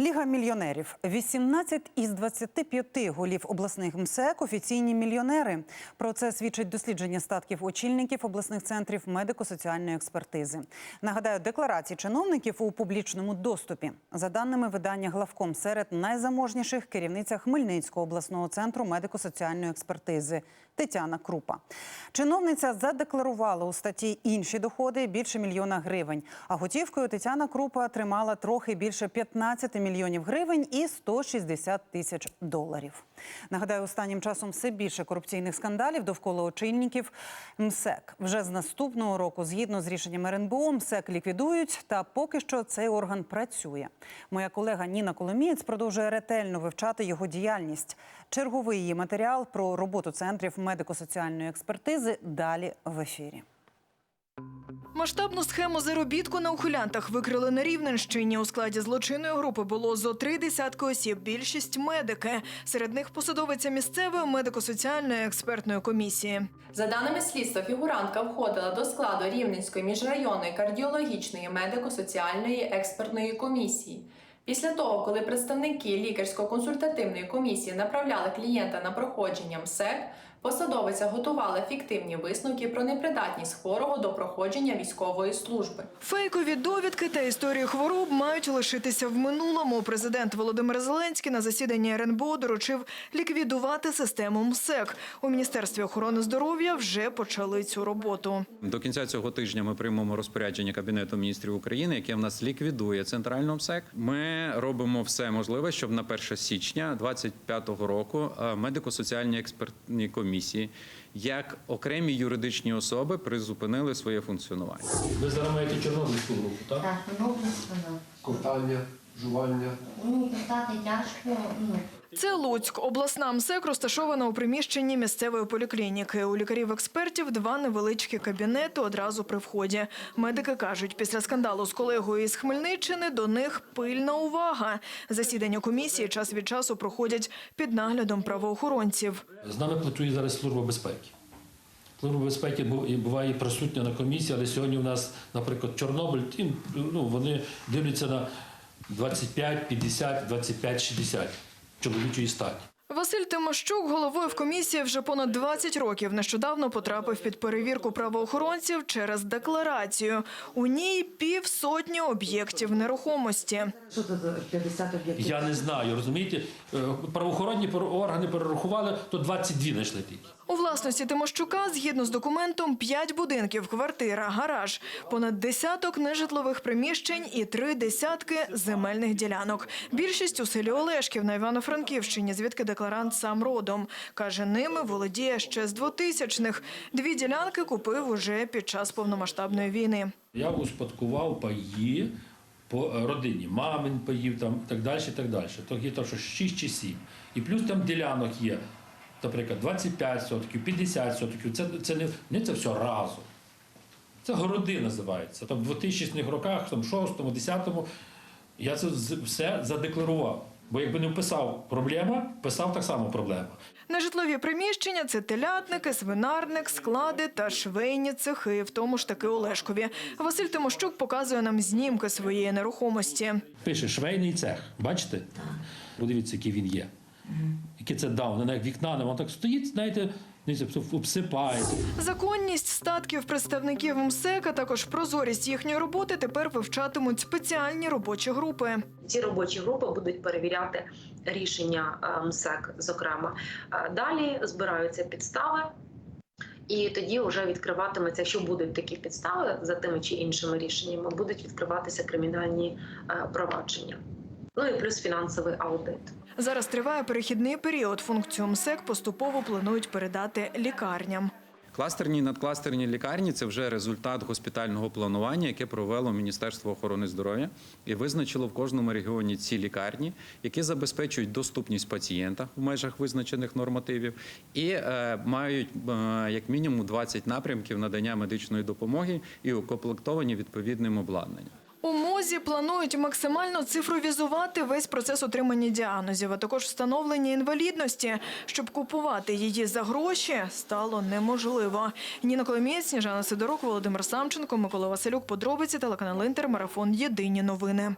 Ліга мільйонерів. 18 із 25 голів обласних МСЕК – офіційні мільйонери. Про це свідчить дослідження статків очільників обласних центрів медико-соціальної експертизи. Нагадаю, декларації чиновників у публічному доступі. За даними видання «Главком», серед найзаможніших керівниця Хмельницького обласного центру медико-соціальної експертизи Тетяна Крупа. Чиновниця задекларувала у статті інші доходи більше мільйона гривень. А готівкою Тетяна Крупа тримала трохи більше 15 мільйонів гривень і 160 тисяч доларів. Нагадаю, останнім часом все більше корупційних скандалів довкола очільників МСЕК. Вже з наступного року, згідно з рішенням РНБО, МСЕК ліквідують, та поки що цей орган працює. Моя колега Ніна Коломієць продовжує ретельно вивчати його діяльність. Черговий її матеріал про роботу центрів медико-соціальної експертизи далі в ефірі. Масштабну схему заробітку на ухилянтах викрили на Рівненщині. У складі злочинної групи було зо три десятки осіб. Більшість медики. Серед них посадовиця місцевої медико-соціальної експертної комісії. За даними слідства, фігурантка входила до складу Рівненської міжрайонної кардіологічної медико-соціальної експертної комісії. Після того, коли представники лікарсько-консультативної комісії направляли клієнта на проходження МСЕК, посадовиця готувала фіктивні висновки про непридатність хворого до проходження військової служби. Фейкові довідки та історії хвороб мають лишитися в минулому. Президент Володимир Зеленський на засіданні РНБО доручив ліквідувати систему МСЕК. У міністерстві охорони здоров'я вже почали цю роботу. До кінця цього тижня ми приймемо розпорядження Кабінету міністрів України, яке в нас ліквідує центральну МСЕК. Ми робимо все можливе, щоб на 1 січня 2025 року е, медико-соціальні експертні комісії, як окремі юридичні особи, призупинили своє функціонування. Ви зараз маєте чорнобильську групу, так? Так, воно близько. Ковтання, жування. Ну, питати тяжко, ну. Це Луцьк. Обласна МСЕК розташована у приміщенні місцевої поліклініки. У лікарів-експертів два невеличкі кабінети одразу при вході. Медики кажуть, після скандалу з колегою із Хмельниччини до них пильна увага. Засідання комісії час від часу проходять під наглядом правоохоронців. З нами працює зараз служба безпеки. Служба безпеки буває присутня на комісії, але сьогодні у нас, наприклад, Чорнобиль, ну, вони дивляться на 25, 50, 25, 60 чоловічої статі. Василь Тимощук, головою в комісії вже понад 20 років, нещодавно потрапив під перевірку правоохоронців через декларацію. У ній півсотні об'єктів нерухомості. Що це за 50 об'єктів? Я не знаю, розумієте, Е, правоохоронні органи перерахували, то 22 знайшли тільки. У власності Тимощука, згідно з документом, 5 будинків, квартира, гараж, понад десяток нежитлових приміщень і три десятки земельних ділянок. Більшість у селі Олешків на Івано-Франківщині, звідки декларант сам родом. Каже, ними володіє ще з 2000-х. Дві ділянки купив уже під час повномасштабної війни. Я успадкував паї по родині, мамин паїв там так далі, так далі. То є то, що 6 чи 7. І плюс там ділянок є, наприклад, 25 сотків, 50 сотків. Це, це не, не це все разом. Це городи називається. Там в 2000-х роках, там 6-му, 10-му, я це все задекларував. Бо якби не вписав проблема, писав так само проблема. Нежитлові приміщення це телятники, свинарник, склади та швейні цехи, в тому ж таки Олешкові. Василь Тимощук показує нам знімки своєї нерухомості. Пише швейний цех. Бачите? Подивіться, який він є. Яке це давно, як вікна, воно так стоїть, знаєте, обсипається. Законність статків представників МСЕК, а також прозорість їхньої роботи тепер вивчатимуть спеціальні робочі групи. Ці робочі групи будуть перевіряти рішення е, МСЕК, зокрема. Е, Далі збираються підстави. І тоді вже відкриватиметься, якщо будуть такі підстави за тими чи іншими рішеннями, будуть відкриватися кримінальні е, провадження. Ну і плюс фінансовий аудит. Зараз триває перехідний період. Функцію МСЕК поступово планують передати лікарням. Кластерні і надкластерні лікарні це вже результат госпітального планування, яке провело Міністерство охорони здоров'я і визначило в кожному регіоні ці лікарні, які забезпечують доступність пацієнта в межах визначених нормативів, і е, мають е, як мінімум 20 напрямків надання медичної допомоги і укомплектовані відповідним обладнанням. МОЗі планують максимально цифровізувати весь процес отримання діагнозів, а також встановлення інвалідності. Щоб купувати її за гроші, стало неможливо. Ніна Коломієць, Сніжана Сидорук, Володимир Самченко, Микола Василюк. Подробиці телеканал Інтер. Марафон. Єдині новини.